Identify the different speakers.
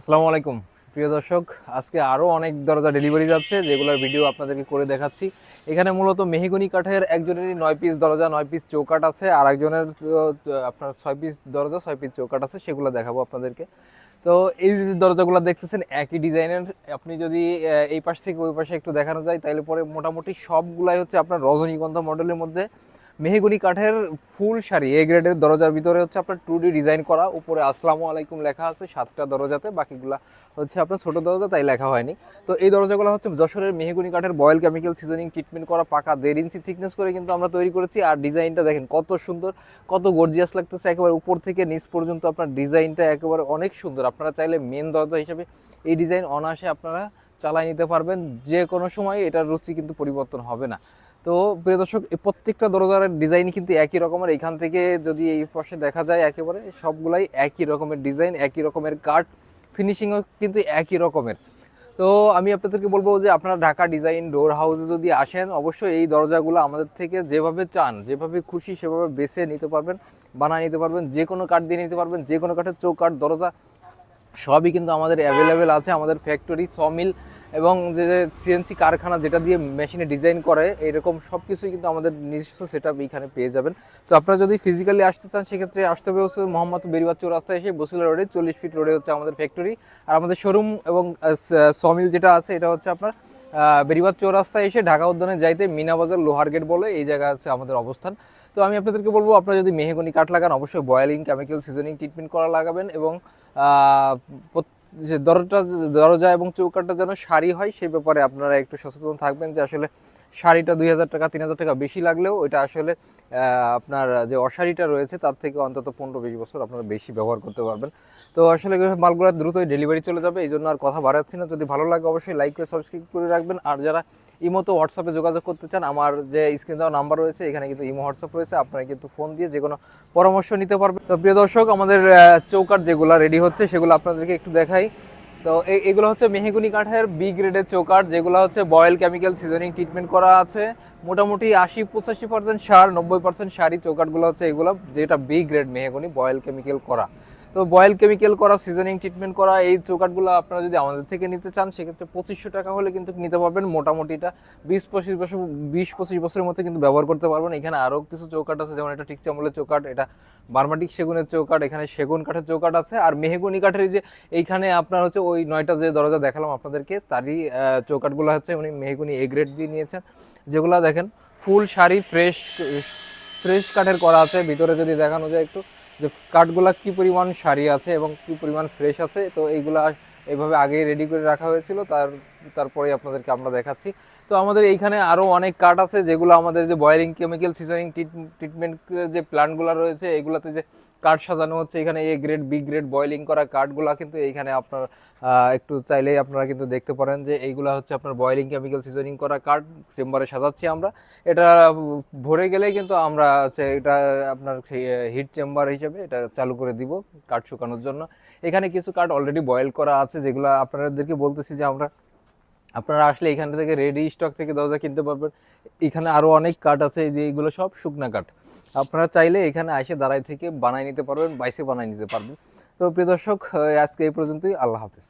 Speaker 1: আসসালামু আলাইকুম। প্রিয় দর্শক, আজকে আরও অনেক দরজা ডেলিভারি যাচ্ছে, যেগুলোর ভিডিও আপনাদেরকে করে দেখাচ্ছি। এখানে মূলত মেহগুনি কাঠের একজনেরই নয় পিস দরজা, নয় পিস চৌকাট আছে, আর একজনের আপনার ছয় পিস দরজা, ছয় পিস চৌকাট আছে, সেগুলো দেখাবো আপনাদেরকে। তো এই যে দরজাগুলো দেখতেছেন, একই ডিজাইনের। আপনি যদি এই পাশ থেকে ওই পাশে একটু দেখানো যায়, তাহলে পরে মোটামুটি সবগুলাই হচ্ছে আপনার রজনীগন্ধা মডেলের মধ্যে। মেহগুনি কাঠের ফুল শাড়ি এ গ্রেডের দরজার ভিতরে হচ্ছে আপনার টু ডি ডিজাইন করা, উপরে আসসালামু আলাইকুম লেখা আছে সাতটা দরজাতে, বাকিগুলা হচ্ছে আপনার ছোট দরজা, তাই লেখা হয়নি। তো এই দরজাগুলো হচ্ছে যশোরের মেহগুনি কাঠের বয়েল কেমিক্যাল সিজনিং ট্রিটমেন্ট করা, পাকা দেড় ইঞ্চি থিকনেস করে কিন্তু আমরা তৈরি করেছি। আর ডিজাইনটা দেখেন কত সুন্দর, কত গর্জিয়াস লাগতেছে, একেবারে উপর থেকে নিচ পর্যন্ত আপনার ডিজাইনটা একেবারে অনেক সুন্দর। আপনারা চাইলে মেন দরজা হিসেবে এই ডিজাইন অনায়াসে আপনারা চালাই নিতে পারবেন। যে কোনো সময় এটার রুচি কিন্তু পরিবর্তন হবে না। তো প্রিয় দর্শক প্রত্যেকটা দরজার ডিজাইন কিন্তু একই রকমের। এখান থেকে যদি এই পাশে দেখা যায় একেবারে, সবগুলাই একই রকমের ডিজাইন একই রকমের কাঠ ফিনিশিংও কিন্তু একই রকমের। তো আমি আপনাদেরকে বলব যে আপনারা ঢাকা ডিজাইন ডোর হাউসে যদি আসেন, অবশ্যই এই দরজাগুলো আমাদের থেকে যেভাবে চান, যেভাবে খুশি সেভাবে বেছে নিতে পারবেন, বানিয়ে নিতে পারবেন, যে কোনো কাঠ দিয়ে নিতে পারবেন, যে কোনো কাঠের চৌকাঠ, দরজা, সবই কিন্তু আমাদের অ্যাভেলেবেল আছে, আমাদের ফ্যাক্টরি সমিল এবং যে সিএনসি কারখানা যেটা দিয়ে মেশিনে ডিজাইন করে, এরকম সব কিছুই কিন্তু আমাদের নিজস্ব সেট এখানে পেয়ে যাবেন। তো আপনারা যদি ফিজিক্যালি আসতে চান, সেক্ষেত্রে আসতে হবে হচ্ছে মোহাম্মদ বেরিবাদ চৌরাস্তায় এসে বসিলা রোডে চল্লিশ ফিট রোডে হচ্ছে আমাদের ফ্যাক্টরি আর আমাদের শোরুম এবং সমিল যেটা আছে, এটা হচ্ছে আপনার বেরিবাদ চৌরাস্তায় এসে ঢাকা উদ্যানে যাইতে মিনাবাজার লোহার গেট বলে এই জায়গা আছে আমাদের অবস্থান। তো আমি আপনাদেরকে বলব, আপনারা যদি মেহগনি কাঠ লাগান, অবশ্যই বয়েলিং কেমিক্যাল সিজনিং ট্রিটমেন্ট করা লাগাবেন এবং যে দরজা দরজা এবং চৌকাটা যেন শাড়ি হয় সেই ব্যাপারে আপনারা একটু সচেতন থাকবেন যে আসলে শাড়িটা দুই হাজার টাকা, তিন হাজার টাকা বেশি লাগলেও ওইটা আসলে আপনার যে অশাড়িটা রয়েছে তার থেকে অন্তত পনেরো বিশ বছর আপনারা বেশি ব্যবহার করতে পারবেন। তো আসলে মালগুলো দ্রুতই ডেলিভারি চলে যাবে, এই জন্য আর কথা বাড়াচ্ছি না। যদি ভালো লাগে অবশ্যই লাইক করে সাবস্ক্রাইব করে রাখবেন। আর যারা ইমোতে হোয়াটসঅ্যাপে যোগাযোগ করতে চান, আমার যে স্ক্রিন দেওয়া নাম্বার রয়েছে, এখানে কিন্তু ইমো হোয়াটসঅ্যাপ রয়েছে, আপনারা কিন্তু ফোন দিয়ে যে কোনো পরামর্শ নিতে পারবেন। তো প্রিয় দর্শক, আমাদের চৌকাঠ যেগুলো রেডি হচ্ছে, সেগুলো আপনাদেরকে একটু দেখাই। তো এগুলো হচ্ছে মেহেগুনি কাঠের বি গ্রেডের চৌকাঠ, যেগুলো হচ্ছে বয়েল কেমিক্যাল সিজনিং ট্রিটমেন্ট করা আছে। মোটামুটি আশি পঁচাশি পার্সেন্ট সার, নব্বই পার্সেন্ট শাড়ি চৌকাঠগুলো হচ্ছে এগুলো, যেটা B grade mahogany boil chemical করা। তো বয়েল কেমিক্যাল করা সিজনিং ট্রিটমেন্ট করা এই চৌকাঠগুলো আপনারা যদি আমাদের থেকে নিতে চান সেক্ষেত্রে পঁচিশশো টাকা হলে কিন্তু নিতে পারবেন। মোটামুটিটা বিশ পঁচিশ বছর বিশ পঁচিশ বছরের মধ্যে কিন্তু ব্যবহার করতে পারবেন। এখানে আরও কিছু চৌকাঠ আছে যেমন এটা টিক চামলের চৌকাঠ এটা বার্মাটিক সেগুনের চৌকাঠ এখানে সেগুন কাঠের চৌকাঠ আছে। আর মেহেগুনি কাঠের যে এইখানে আপনার হচ্ছে ওই নয়টা যে দরজা দেখালাম আপনাদেরকে তারই আহ, চৌকাঠগুলো হচ্ছে উনি মেহেগুনি এ গ্রেড দিয়ে নিয়েছেন। যেগুলো দেখেন ফুল শাড়ি ফ্রেশ ফ্রেশ কাঠের করা আছে। ভিতরে যদি দেখানো যায় একটু। যে কাঠগুলা কি পরিমাণ সারি আছে এবং কি পরিমাণ ফ্রেশ আছে, তো এইগুলা এইভাবে আগে রেডি করে রাখা হয়েছিল। তার তারপরে আপনাদেরকে আমরা দেখাচ্ছি। তো আমাদের এইখানে আরও অনেক কাঠ আছে, যেগুলো আমাদের যে বয়ারিং কেমিক্যাল সিজনিং ট্রিটমেন্ট যে প্ল্যান্টগুলো রয়েছে, এগুলোতে যে কাঠ সাজানো হচ্ছে, এখানে A grade B grade boiling করা কাঠগুলো কিন্তু এইখানে আপনার একটু চাইলেই আপনারা কিন্তু দেখতে পারেন যে এইগুলা হচ্ছে আপনার বয়েলিং কেমিক্যাল সিজনিং করা কাঠ চেম্বারে সাজাচ্ছি আমরা। এটা ভরে গেলেই কিন্তু আমরা হচ্ছে এটা আপনার হিট চেম্বার হিসেবে এটা চালু করে দিব কাঠ শুকানোর জন্য। এখানে কিছু কাঠ অলরেডি বয়েল করা আছে, যেগুলো আপনাদেরকে বলতেছি যে আমরা আপনারা আসলে এখান থেকে রেডি স্টক থেকে দরজা কিনতে পারবেন। এখানে আরও অনেক কাঠ আছে যে এগুলো সব শুকনা কাঠ আপনারা চাইলে এখানে এসে দাঁড়াই থেকে বানায় নিতে পারবেন, বাইসে বানায় নিতে পারবেন। তো প্রিয় দর্শক আজকে এই পর্যন্তই। আল্লাহ হাফেজ।